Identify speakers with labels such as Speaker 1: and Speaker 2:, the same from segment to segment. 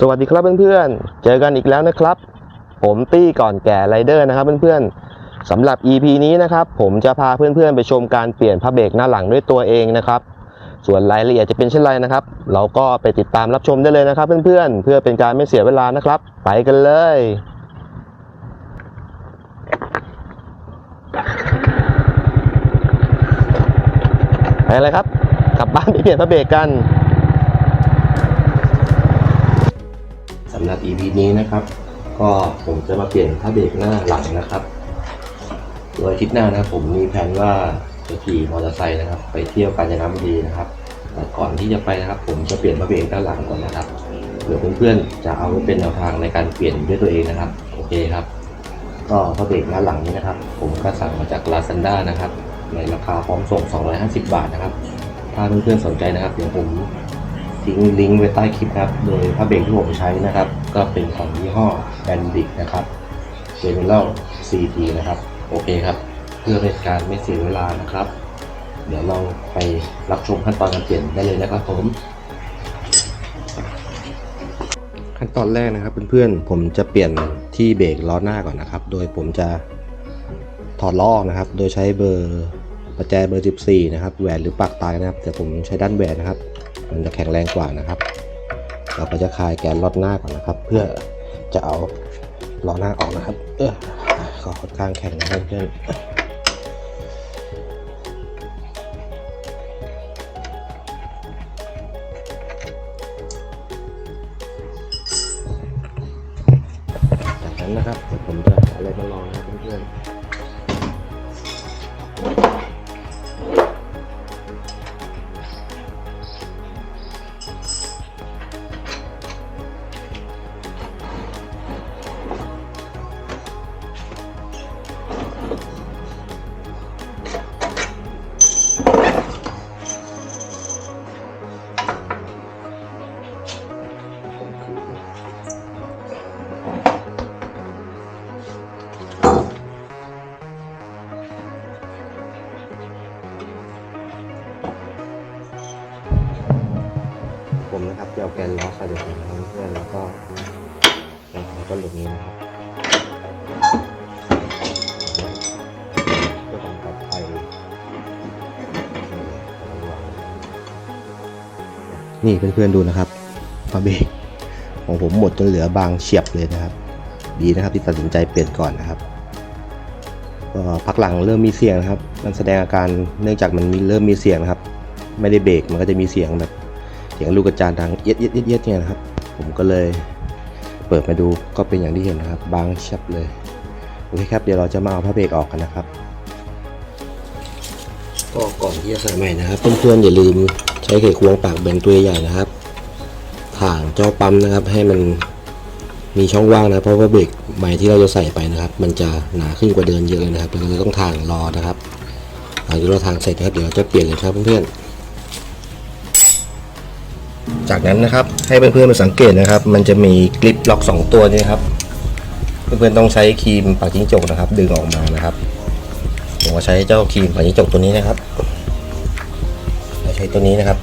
Speaker 1: สวัสดีครับเพื่อนๆ เจอกันอีกแล้วนะครับ ผมตี้ก่อนแก่ไรเดอร์นะครับเพื่อนๆสำหรับ EP นี้นะครับผมจะพาเพื่อนๆไปชมการเปลี่ยนพระเบรกหน้าหลังด้วยตัวเองนะครับ ส่วนรายละเอียดจะเป็นเช่นไรนะครับ เราก็ไปติดตามรับชมได้เลยนะครับ เพื่อนๆ เพื่อเป็นการไม่เสียเวลานะครับ ไปกันเลย ไปเลยครับกลับบ้านไปเปลี่ยนพระเบรกกัน สำหรับ EP นี้นะครับ ก็ผมจะมาเปลี่ยนผ้าเบรกหน้าหลังนะครับ โดยทิศหน้านะผมมีแผนว่าจะขี่มอเตอร์ไซค์นะครับ ไปเที่ยวกาญจนบุรีนะครับแต่ก่อนที่จะไปนะครับ ผมจะเปลี่ยนผ้าเบรกด้านหลังก่อนนะครับเดี๋ยวเพื่อนๆจะเอาไว้เป็นแนวทางในการเปลี่ยนด้วยตัวเองนะครับโอเคครับ ก็ผ้าเบรกด้านหลังนี้นะครับ ผมก็สั่งมาจาก Lazada นะครับในราคาพร้อมส่ง 250 บาทนะครับ ถ้าเพื่อนๆสนใจนะครับเดี๋ยวผม ทิ้งลิงก์ไว้ใต้คลิปครับ โดยผ้าเบรกที่ผมใช้นะครับ ก็เป็นของยี่ห้อแบนดิกนะครับเจเนอเรลซีทีนะครับ โอเคครับ เพื่อเป็นการไม่เสียเวลานะครับ เดี๋ยวเราไปรับชมขั้นตอนการเปลี่ยนได้เลยนะครับผม ขั้นตอนแรกนะครับเพื่อนๆ ผมจะเปลี่ยนที่เบรกล้อหน้าก่อนนะครับ โดยผมจะถอดล้อนะครับ โดยใช้เบอร์ประแจเบอร์ 14 นะครับ แหวนหรือปากตายนะครับ แต่ผมใช้ด้านแหวนนะครับ มันจะแข็งแรงกว่านะครับ เราก็จะคลายแกนล็อตหน้าก่อนนะครับ เพื่อจะเอาล้อหน้าออกนะครับเออก็ค่อนข้างแข็งนะครับเพื่อนจากนั้นนะครับผมจะอะไรมาลองนะเพื่อนๆ ผมนะครับจะเอาแกนล้อใส่เดี๋ยวนะครับเพื่อนแล้วก็แล้วก็หลุดนี้นะครับเพื่อความปลอดภัยนี่เพื่อนๆดูนะครับฝาเบรกของผมหมดจนเหลือบางเฉียบเลยนะครับ ดีนะครับที่ตัดสินใจเปลี่ยนก่อนนะครับก็พักหลังเริ่มมีเสียงนะครับ มันแสดงอาการเนื่องจากมันมีเริ่มมีเสียงนะครับ ไม่ได้เบรกมันก็จะมีเสียงแบบ เสียงลูกกระจานดังเย็ดเย็ดเย็ดเย็ดเนี่ยนะครับ ผมก็เลยเปิดมาดูก็เป็นอย่างที่เห็นนะครับ บางชับเลยโอเคครับเดี๋ยวเราจะมาเอาผ้าเบรกออกกันนะครับ ก็ก่อนที่จะใส่ใหม่นะครับเพื่อนๆอย่าลืมใช้ไขควงปากแบนตัวใหญ่นะครับถ่างเจ้าปั๊มนะครับ ให้มันมีช่องว่างนะเพราะว่าเบรกใหม่ที่เราจะใส่ไปนะครับ มันจะหนาขึ้นกว่าเดิมเยอะเลยนะครับเราต้องทางรอนะครับหลังจากเราทางเสร็จนะครับเดี๋ยวเราจะเปลี่ยนเลยครับเพื่อนๆ จากนั้นนะครับให้เพื่อนๆมาสังเกตนะครับ มันจะมีกริปล็อก 2 ตัวนี่ครับ เพื่อนๆต้องใช้ครีมปากจิ้งจกนะครับ ดึงออกมานะครับผมก็ใช้เจ้าครีมปากจิ้งจกตัวนี้นะครับเราใช้ตัวนี้นะครับ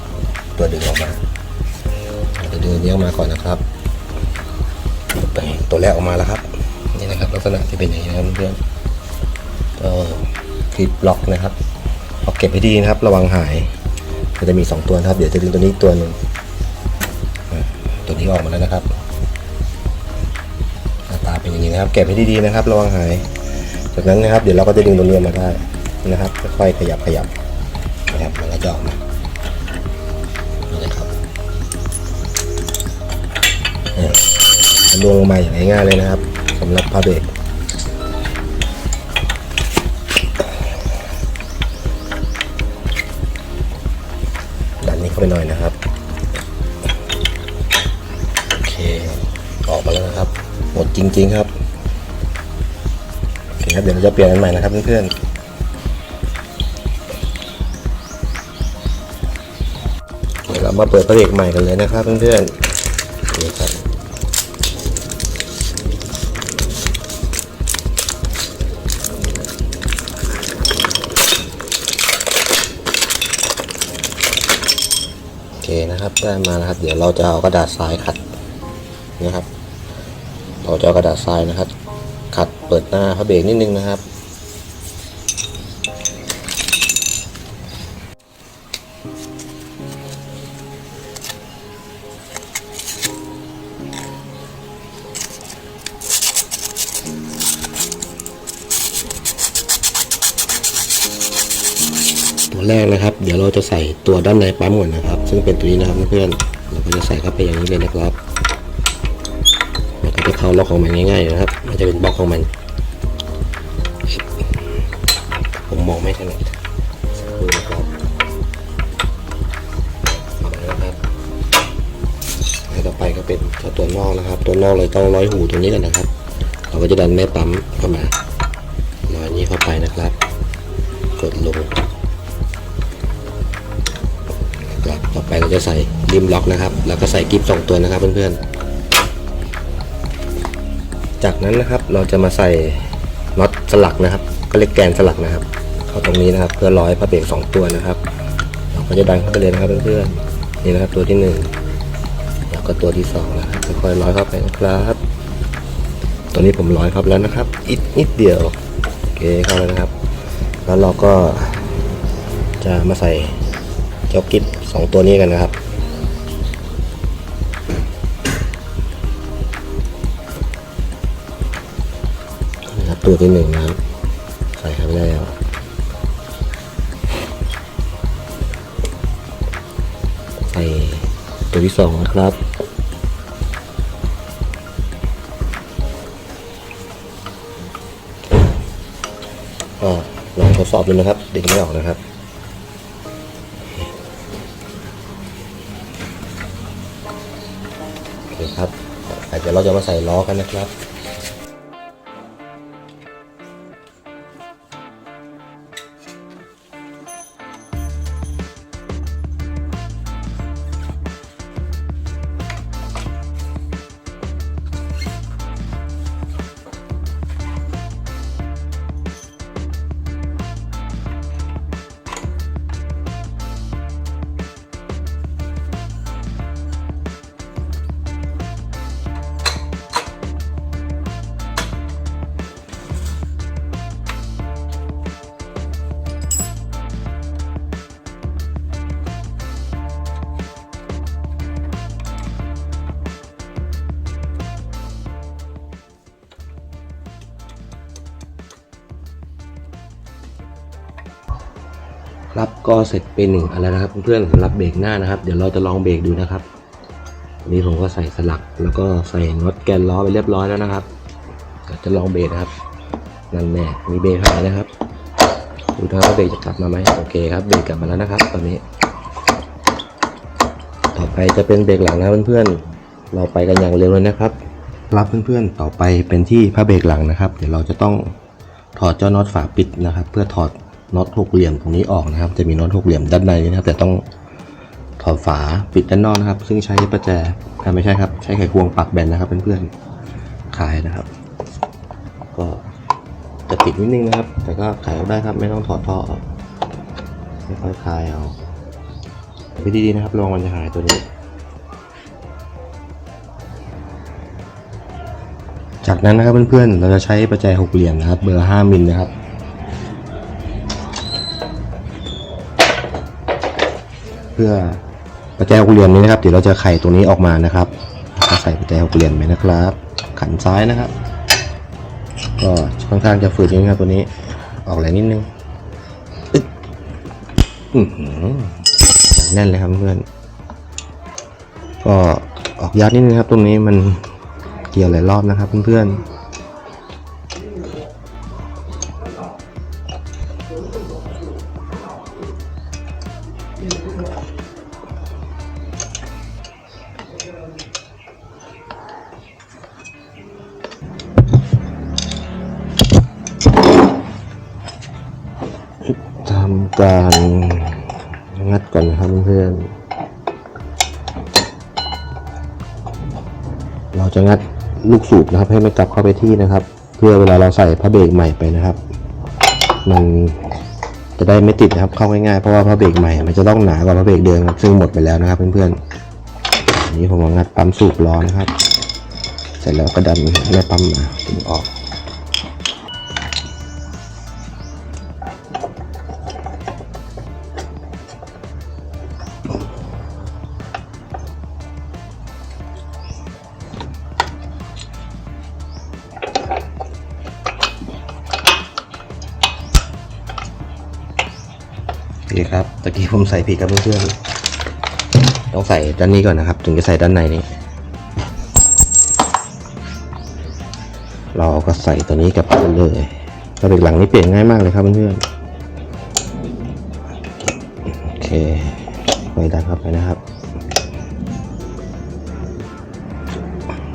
Speaker 1: ตัวดึงออกมาเราดึงนี้ออกมาก่อนนะครับตัวแรกออกมาแล้วครับ นี่นะครับ ลักษณะที่เป็นอย่างนี้นะครับเพื่อนก็คลิปล็อกนะครับเอาเก็บให้ดีนะครับ ระวังหายมันจะมี 2 ตัวนะครับ เดี๋ยวจะดึงตัวนี้ตัวหนึ่ง วนี้ออกมาแล้วนะครับหน้าตาเป็นอย่างนี้นะครับเก็บให้ดีๆนะครับระวังหาย จากนั้นนะครับ เดี๋ยวเราก็จะดึงตัวนี้อมาได้นะครับค่อยๆขยับขยับนะครับมันก็จะออกมานี่นะครับลวงลงมาอย่างง่ายๆเลยนะครับสำหรับผ้าเบรกดันนี้เข้าไปหน่อยนะครับ ออกมาแล้วนะครับ หมดจริง ๆ ครับโอเคครับเดี๋ยวเราจะเปลี่ยนอันใหม่นะครับเพื่อนๆเดี๋ยวเรามาเปิดประเบรกใหม่กันเลยนะครับเพื่อนๆนี่ครับโอเคนะครับได้มานะครับ เดี๋ยวเราจะเอากระดาษทรายขัดนะครับ จอกระดาษทรายนะครับ ขัดเปิดหน้าพระเบรกนิดนึงนะครับ ตัวแรกนะครับ เดี๋ยวเราจะใส่ตัวด้านในปั๊มก่อนนะครับ ซึ่งเป็นตัวนี้นะครับเพื่อนๆเราก็จะใส่เข้าไปอย่างนี้เลยนะครับ เข้าล็อกของมันง่ายๆนะครับ มันจะเป็นบล็อกของมัน ผมมองไม่ถนัดดูนะครับมาแล้วนะครับแล้วต่อไปก็เป็นตัวนอกนะครับ ตัวนอกเลยต้องร้อยหูตรงนี้ก่อนนะครับ เราก็จะดันแม่ปั๊มเข้ามาร้อยนี้เข้าไปนะครับ กดลงต่อไปเราจะใส่ริมล็อกนะครับ แล้วก็ใส่กิฟสองตัวนะครับเพื่อนๆ จากนั้นนะครับเราจะมาใส่น็อตสลักนะครับ ก็เรียกแกนสลักนะครับ เข้าตรงนี้นะครับ เพื่อร้อยพระเบรกสองตัวนะครับ เราก็จะดันเข้าไปเลยนะครับเพื่อนๆนี่นะครับตัวที่หนึ่งแล้วก็ตัวที่สองนะครับค่อยๆร้อยเข้าไปนะครับตัวนี้ผมร้อยครับแล้วนะครับอีกนิดเดียวโอเคเข้าแล้วนะครับ แล้วเราก็จะมาใส่เจ้ากิฟสองตัวนี้กันนะครับ ตัวที่หนึ่งนะครับใส่เข้าไปแล้วใส่ตัวที่สองนะครับก็ลองทดสอบดูนะครับดึงไม่ออกนะครับโอเคครับอะเดี๋ยวเราจะมาใส่ล้อกันนะครับ ครับก็เสร็จเป็นหนึ่งอันแล้วนะครับเพื่อนๆสำหรับเบรกหน้านะครับ เดี๋ยวเราจะลองเบรกดูนะครับวันนี้ผมก็ใส่สลักแล้วก็ใส่น็อตแกนล้อไปเรียบร้อยแล้วนะครับเดี๋ยวจะลองเบรกนะครับนั่นแน่มีเบรกหายนะครับดูนะว่าเบรกจะกลับมาไหมโอเคครับเบรกกลับมาแล้วนะครับ ตอนนี้ ต่อไปจะเป็นเบรกหลังนะเพื่อนๆ เราไปกันอย่างเร็วเลยนะครับ รับเพื่อนๆต่อไปเป็นที่ผ้าเบรกหลังนะครับ เดี๋ยวเราจะต้องถอดเจ้าน็อตฝาปิดนะครับ เพื่อถอด น็อตหกเหลี่ยมตรงนี้ออกนะครับ จะมีน็อตหกเหลี่ยมด้านในนะครับ แต่ต้องถอดฝาปิดด้านนอกนะครับ ซึ่งใช้ประแจไม่ใช่ครับ ใช้ไขควงปักแบนนะครับเพื่อนๆขายนะครับ ก็จะติดนิดนึงนะครับ แต่ก็ขายได้ครับ ไม่ต้องถอดท่อออกค่อยคลายเอาวิธีดีนะครับลองมันจะหายตัวนี้ จากนั้นนะครับเพื่อนๆ เราจะใช้ประแจหกเหลี่ยมนะครับ เบอร์ 5มิลนะครับ เพื่อประแจหกเหลี่ยมนี้นะครับ เดี๋ยวเราจะไขตรงนี้ออกมานะครับใส่ประแจหกเหลี่ยมไปนะครับ ขันซ้ายนะครับ ก็ค่อนข้างจะฝืดนิดนึงครับตัวนี้ ออกแรงนิดนึงอึ๊ดอื้อหือแน่นเลยครับเพื่อน ก็ออกยากนิดนึงครับ ตรงนี้มันเกี่ยวหลายรอบนะครับเพื่อนๆ การงัดก่อนนะครับเพื่อนๆเราจะงัดลูกสูบนะครับ ให้มันกลับเข้าไปที่นะครับ เพื่อเวลาเราใส่ผ้าเบรกใหม่ไปนะครับ มันจะได้ไม่ติดนะครับเข้าง่ายๆเพราะว่าผ้าเบรกใหม่ มันจะต้องหนากว่าผ้าเบรกเดิมครับซึ่งหมดไปแล้วนะครับเพื่อนๆอันนี้ผมมางัดปั๊มสูบล้อนะครับ เสร็จแล้วก็ดันแม่ปั๊มมาดึงออก โอเคครับตะกี้ผมใส่ผิดครับเพื่อนๆต้องใส่ด้านนี้ก่อนนะครับ ถึงจะใส่ด้านในนี้ เราก็ใส่ตัวนี้กับไปเลยกระเบรกหลังนี่เปลี่ยนง่ายมากเลยครับเพื่อนๆโอเคค่อยดันเข้าไปนะครับ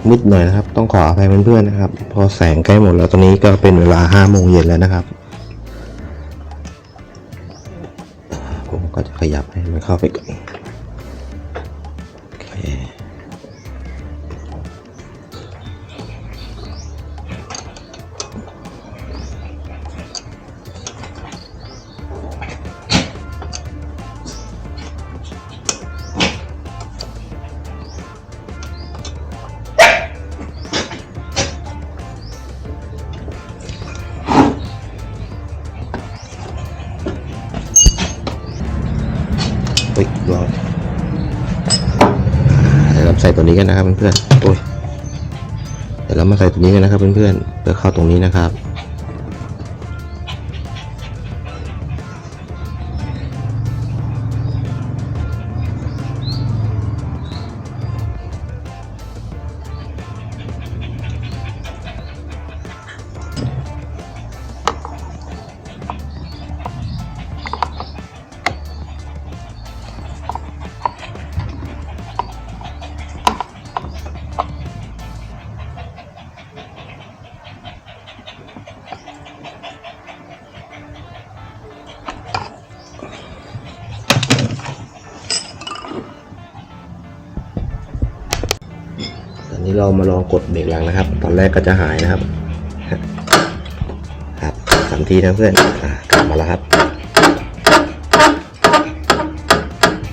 Speaker 1: มืดหน่อยนะครับ ต้องขออภัยเพื่อนๆนะครับ พอแสงใกล้หมดแล้วตอนนี้ก็เป็นเวลา5โมงเย็นแล้วนะครับ จะขยับให้มันเข้าไปก่อน ตัวนี้กันนะครับเพื่อนๆโอ้ยเดี๋ยวเรามาใส่ตัวนี้กันนะครับเพื่อนๆเพื่อเข้าตรงนี้นะครับ มาลองกดเบรกหลังนะครับ ตอนแรกก็จะหายนะครับ ครับสามทีนะเพื่อนกลับมาแล้วครับ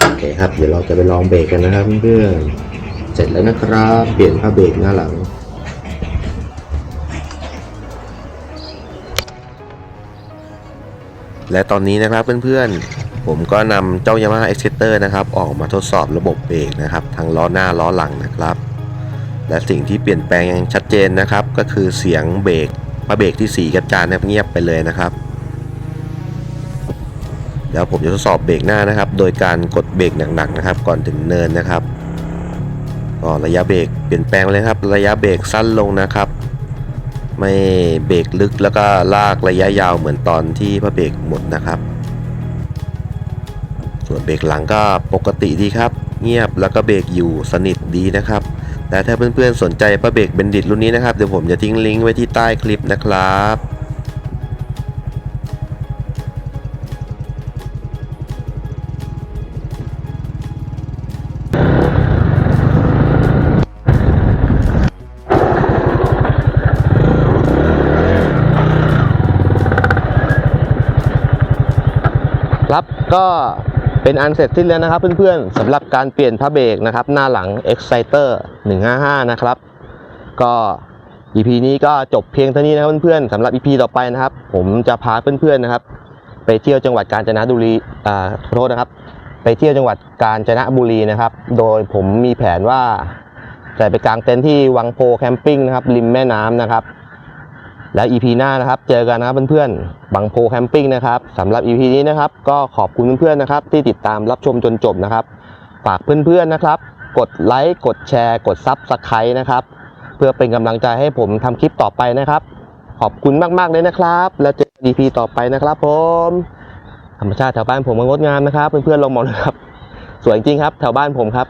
Speaker 1: โอเคครับเดี๋ยวเราจะไปลองเบรกกันนะครับเพื่อนๆเสร็จแล้วนะครับ เปลี่ยนผ้าเบรกหน้าหลังและตอนนี้นะครับเพื่อนๆ ผมก็นำเจ้า Yamaha e x c e t e r นะครับ ออกมาทดสอบระบบเบรกนะครับ ทั้งล้อหน้าล้อหลังนะครับ และสิ่งที่เปลี่ยนแปลงอย่างชัดเจนนะครับ ก็คือเสียงเบรกผ้าเบรกที่สีกระจานเงียบไปเลยนะครับเดี๋ยวผมจะทดสอบเบรกหน้านะครับ โดยการกดเบรกหนักๆนะครับ ก่อนถึงเนินนะครับก็ระยะเบรกเปลี่ยนแปลงเลยครับ ระยะเบรกสั้นลงนะครับ ไม่เบรกลึกแล้วก็ลากระยะยาวเหมือนตอนที่ผ้าเบรกหมดนะครับ ส่วนเบรกหลังก็ปกติดีครับ เงียบแล้วก็เบรกอยู่สนิทดีนะครับ แต่ถ้าเพื่อนๆสนใจผ้าเบรกเบนดิตรุ่นนี้นะครับเดี๋ยวผมจะทิ้งลิงก์ไว้ที่ใต้คลิปนะครับครับก็ เป็นอันเสร็จสิ้นแล้วนะครับเพื่อนๆสำหรับการเปลี่ยนผ้าเบรกนะครับ หน้าหลัง Exciter 155 นะครับ ก็ EP นี้ก็จบเพียงเท่านี้นะครับเพื่อนๆสำหรับ EP ต่อไปนะครับ ผมจะพาเพื่อนๆนะครับ ไปเที่ยวจังหวัดกาญจนบุรีอ่าขอโทษนะครับ ไปเที่ยวจังหวัดกาญจนบุรีนะครับ โดยผมมีแผนว่าจะไปกางเต็นท์ที่วังโพแคมปิ้งนะครับริมแม่น้ำนะครับ แล้ว EP หน้านะครับ เจอกันนะเพื่อนๆบังโพแคมปิ้งนะครับสำหรับ EP นี้นะครับ ก็ขอบคุณเพื่อนๆนะครับ ที่ติดตามรับชมจนจบนะครับ ฝากเพื่อนๆนะครับ กดไลค์กดแชร์ กดซับสไครต์นะครับ เพื่อเป็นกำลังใจให้ผมทำคลิปต่อไปนะครับ ขอบคุณมากๆเลยนะครับ แล้วเจอ EP ต่อไปนะครับผมธรรมชาติแถวบ้านผมงดงามนะครับ เพื่อนๆลองมองนะครับ สวยจริงครับแถวบ้านผมครับ